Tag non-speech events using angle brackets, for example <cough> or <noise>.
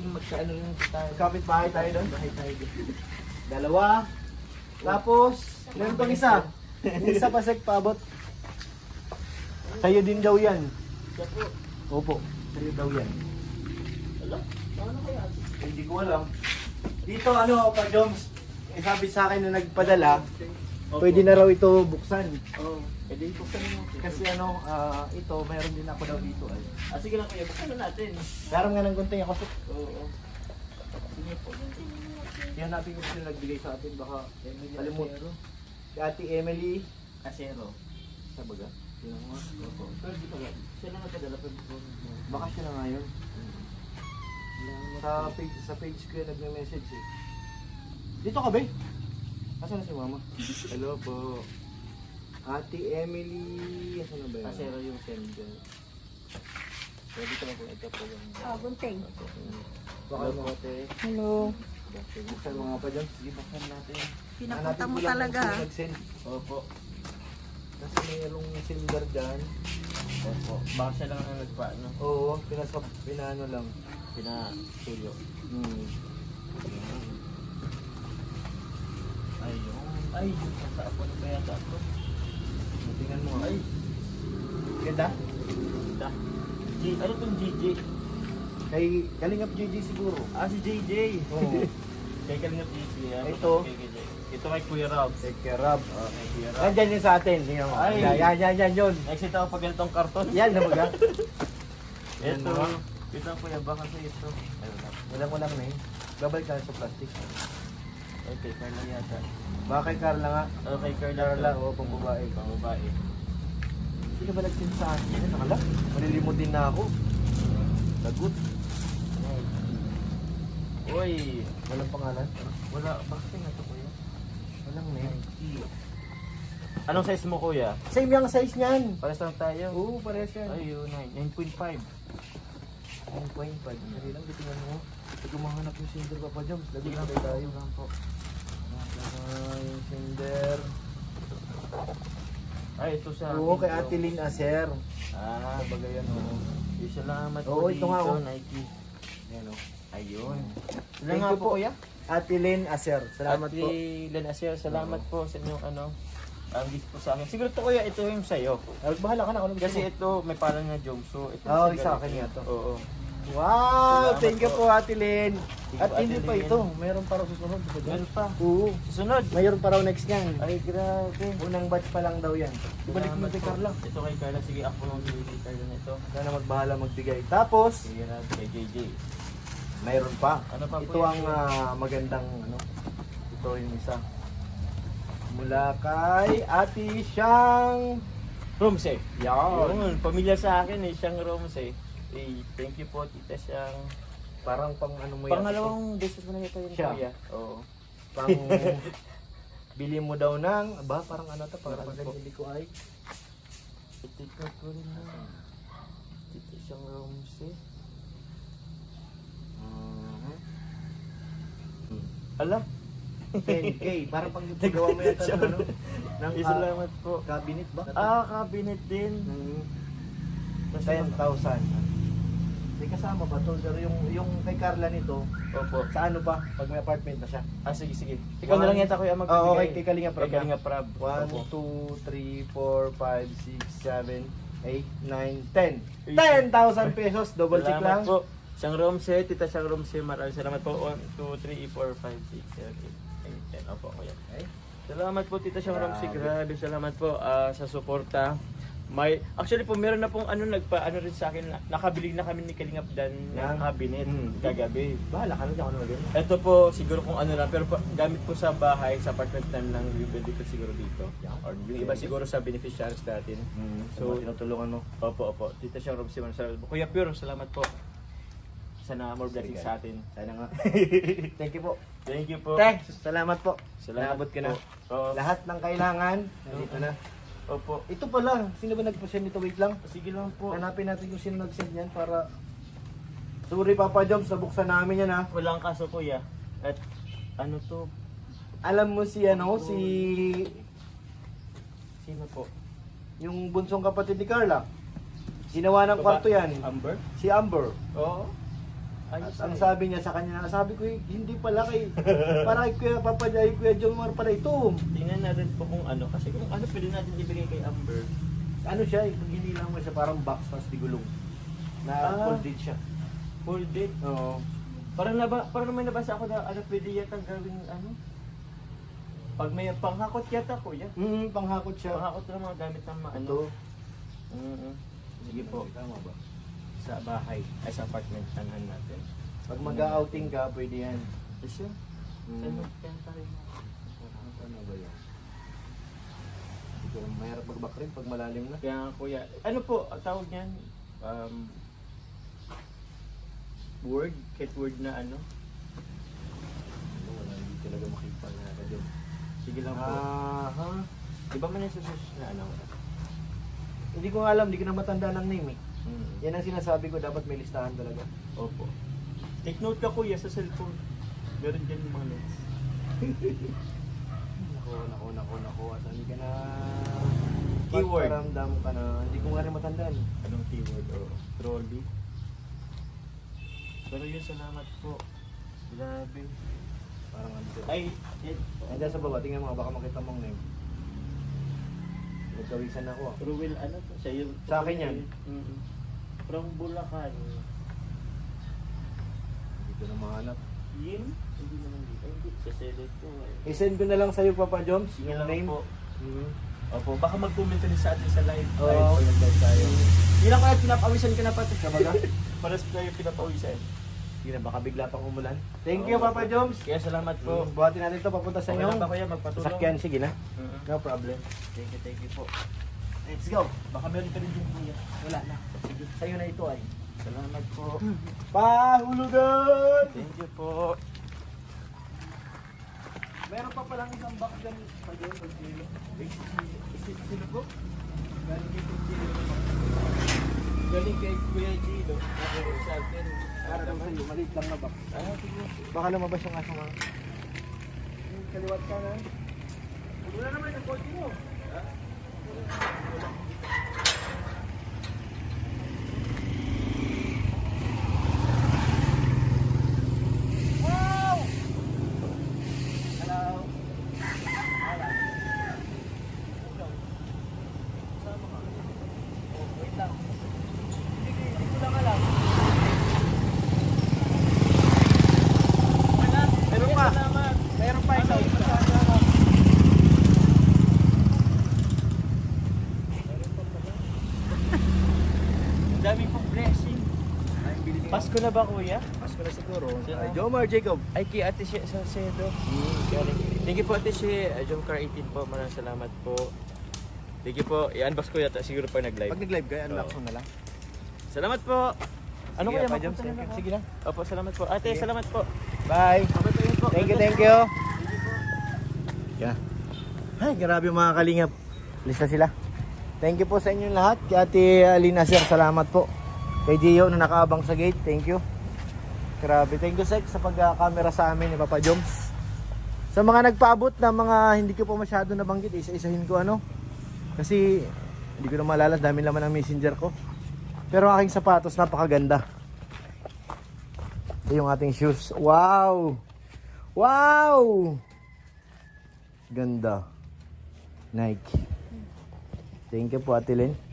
maging magkaano yung tayo. Kapit bahay tayo doon. Bahay tayo doon. Dalawa. Tapos, meron pang isa. Isa pa sek paabot. Sa'yo din daw yan. Siya po. Opo, sa'yo daw yan. Ala, paano kaya? Hindi ko alam. Dito ano, pa Joms, eh, sabi sa akin na nagpadala, Opo. pwede na raw ito buksan. Oo. Pwede buksan mo. Kasi ano, ah, ito, mayroon din ako daw dito. Ay. Ah, sige lang kuya, buksan na natin. Meron nga ng gunting ako. Sek. Oo. Sige po. Yan natin kung sino nagbigay sa atin. Baka Emily Kalimut. Acero. si Ate Emily. Acero. Sa baga? Yun ang mga. Opo. Pero di pa nga. Siya lang nagpadala pero di po. Baka siya na ngayon. Sa page, sa page ko yan nagme-message eh. Dito ka ba? Asan na si mama? Hello po. Ate Emily. Asan na ba yan? Acero yung sender. Pwede ko na po ito po yung... Ah, gunting. Baka mo ate. Hello. Buksan mga pa dyan. Sige, buksan natin. Pinapunta mo talaga. nag-send. Opo. Kasi mayroong silver dyan. Opo. Baka siya lang ang nagpaano. Oo, pinasap, pinano lang. Pinasuyo. Hmm. Ayun. Ay, ako na kaya ito. Tingnan mo. Ay, Ganda? ganda. G, ano tong GJ? Kay Kalingap GG siguro. Ah, si JJ. Oo. <laughs> Kay Kalingap JJ. ah. Ito. Kay KJ. Ito kay Kuya Rob. Take care, Rob. Oh, kay Kuya Rob. Nandyan yun sa atin. Tingnan mo. Ay. Yan, yan, yan, yan, yun. Exit ako pag ganitong karton. Yan na baga. <laughs> Yan Ito. na. Ito Kuya, baka sa ito. Ayun na. Walang walang na eh. Babalik tayo sa plastic. Okay, Carla yata. Baka kay Carla nga. Okay, Carla. Carla, oo, pang babae. Pang babae. Hindi ka ba nagsin sa akin? Nakala? Malilimutin na ako. Lagot. Uy, Walang pangalan. wala. Bakit nga ito Kuya? Walang name. Anong size mo Kuya? Same yung size niyan. Pares lang tayo. Oo, parehas yan. Ayun, 9.5. 9.5. Dali lang, titingnan mo. Pag umahanap yung cinder Papa Joms, lagot na tayo lang po. Ah, yung cinder. Ay, ito sa Oo, akin kay. Ate Lynn Acer. Ah, Sabagay yan, oo. Yung salamat Oo, po ito nga, dito, oh. Nike. Yan o. Ayun. Sila Thank you po, po. kuya. Ate Lynn Acer. Salamat Ate po. Len Asier, salamat po sa inyong ano, ang gift po sa akin. Siguro to kuya, ito yung sa'yo. Ay, bahala ka na. Ano gusto Kasi mo? ito, may parang na Jom. So, ito Oo, yung sa akin nga to. Oo. Wow! Salamat Thank you po. po, Ate Lynn. At hindi pa Lynn. ito. Mayroon pa raw susunod. Di ba dyan? Meron pa. Oo. Susunod. Mayroon pa raw next niyan. Ay, grabe. Unang batch pa lang daw yan. Ibalik mo Salamat kay po. Carla. Ito kay Carla. Sige, ako nung kay Carla na ito. Sana magbahala magbigay. Tapos, Sige na, kay JJ. mayroon pa. Ano pa po Ito yan? ang ah, magandang ano. Ito yung isa. Mula kay Ate Siyang. Romse. Yan. Yun, pamilya sa akin eh, siyang Romse. Eh, thank you po, tita siyang. Parang pang ano mo yan. Pangalawang beses mo na ito yung Siya. kuya. Oo. Pang <laughs> bili mo daw ng, aba, parang ano to, parang po. hindi ko ay. Itika ko rin na. Tita siyang Romse. Mhm. Ala, 10K, parang pang paggawa <laughs> mo yata ng ano, ng eh, ah, salamat po. cabinet ba? Ah, cabinet din. Tapos 10,000. May kasama ba to? Pero yung, yung kay Carla nito, Opo. sa ano pa? Pag may apartment na siya. Ah, sige, sige. Ikaw na lang yata kuya Oo, magbibigay. okay, kay Kalinga Prab. Kay Kalinga Prab. 1, Opo. 2, 3, 4, 5, 6, 7, 8, 9, 10. 10,000 pesos, double check lang. Salamat po. Siyang Romse, tita siyang Romse, maraming salamat po. 1, 2, 3, 4, 5, 6, 7, 8, 9, 10. Opo, kuya. Okay. Salamat po tita siyang Romse, Grabe. salamat po ah, sa suporta. May actually po meron na pong ano nagpa ano rin sa akin na- nakabili na kami ni Kalingap Dan ng Yan. cabinet Hmm. kagabi. Bahala ka na dyan, ano na din. Ito po siguro kung ano lang pero pa, gamit po sa bahay sa apartment namin lang bibili ko siguro dito. Yan. Or yung iba siguro sa beneficiaries natin. So, So, tinutulungan mo. Opo, opo. Tita siyang Romse, maraming salamat po. Kuya Pure, salamat po. Sana more blessings sa atin. Sana nga. <laughs> Thank you po. Thank you po. Te, salamat po. Salamat Naabot ka na. po. Oo. Lahat ng kailangan, nandito na. Opo. Ito pala, sino ba nagpo-send nito? Wait lang. Sige lang po. Hanapin natin kung sino nag-send yan para... Sorry Papa Jobs, nabuksan namin yan ha. Walang kaso kuya. At ano to? Alam mo si ano, si... Sino po? Yung bunsong kapatid ni Carla. Ginawa ng kwarto yan. Amber? Si Amber. Oo. Ayos At ang eh. sabi niya sa kanya, sabi ko, "Eh, hindi pala kay, <laughs> para kay Kuya Papa Jai, Kuya Jomar pala ito. Tingnan natin po kung ano. Kasi kung ano pwede natin ibigay kay Amber. Ano siya, eh, pag hinilang mo siya, parang box tapos di gulong. Na Ah. folded siya. Date. Oo. Parang naba, parang may nabasa ako na ano pwede yata gawing ano. Pag may panghakot yata kuya. Mm, panghakot siya. Panghakot ng mga gamit ng mga ano. Ito. Mm Sige po. Tama ba? Sa bahay. Ay sa apartment. Tanahan natin. Pag mag-outing ka, pwede yan. Yes yun. Mm. Kenta rin. Ano ba yan? Ito, mahirap magbak rin pag malalim na. Kaya nga, kuya, ano po ang tawag niyan? Um, word? Kahit word na ano? Ano, wala, hindi talaga makita na ka dyan. Sige lang po. Ah, ha? Di ba man yung susunod na ano? Hindi ko alam, hindi ko na matanda ng name eh. Mm. Yan ang sinasabi ko, dapat may listahan talaga. Opo. Take note ka kuya sa cellphone. Meron din mga notes. <laughs> Nako, nako, nako, nako. Asan ka na? Keyword. Pagparamdam ka na. Hindi ko nga rin matandaan. Anong keyword o trolley? Pero yun, salamat po. Grabe. Parang ano. Ay, it, Nandiyan sa baba, tingnan mo, baka makita mong name. Nagkawisan ako. Ruel, ano to? Siya yung... Sa akin yan. Mm From Bulacan. Hindi ko na mahanap. Yun? Hindi naman dito. Hindi. Sa select ko. Eh. I-send ko na lang sa'yo, Papa Joms, yung lang name. po. Mhm. Opo, baka mag-comment rin sa atin sa live. Oo. Live po nag-live tayo. Hindi lang kaya pinapawisan ka na pati. Kabaga? Para sa tayo pinapawisan. Hindi na, baka bigla pang umulan. Thank you, Papa Joms. Kaya salamat po. Po, buhatin natin to papunta sa Okay lang ba kuya magpatulong? sakyan. Sige na. Mhm. No problem. Thank you, thank you po. Let's go. Baka meron ka rin din kuya. Wala na. Sige. Sa'yo na ito ay. Salamat po. Pahulugan! Thank you po. Meron pa palang isang box dyan sa dyan. kilo. Sino po? Galing kay Kilo. Galing kay Kuya Gino. Ako sa akin. Para sa'yo, maliit lang na box. Ah, sige. Baka lumabas yung aso mga. Kaliwat ka na. Wala naman yung kotse mo. Ha? Wow! Hello. Wait lang. Sige, hindi ko lang alam. Meron pa. Salamat. Meron pa isa. Ang dami pong blessing. Pasko na ba kuya? Pasko na siguro. Sino? Ay, Jomar Jacob. Ay, kay Ate Shea sa Sedo. Thank you po Ate Shea. Uh, Jom Car 18 po. Maraming salamat po. Thank you po. I-unbox ko yata siguro pa nag-live. Pag nag-live ka, unbox mo na lang. Salamat po. Ano Sige, kaya mapunta na lang? Sige lang. Opo, salamat po. Ate, Sige. salamat po. Bye. Po. Thank you, thank you. Yeah. Ay, grabe mga kalingap. Lista sila. Thank you po sa inyong lahat. Kay Ate Alina Sir, salamat po. Kay Gio na nakaabang sa gate, thank you. Grabe, thank you Sek sa pagka-camera sa amin ni Papa Joms. Sa mga nagpaabot na mga hindi ko pa masyado nabanggit, isa-isahin ko ano. Kasi hindi ko na maalala, dami naman ang messenger ko. Pero aking sapatos napakaganda. Ito yung ating shoes. Wow! Wow! Ganda. Nike. Thank you po, Ate Len.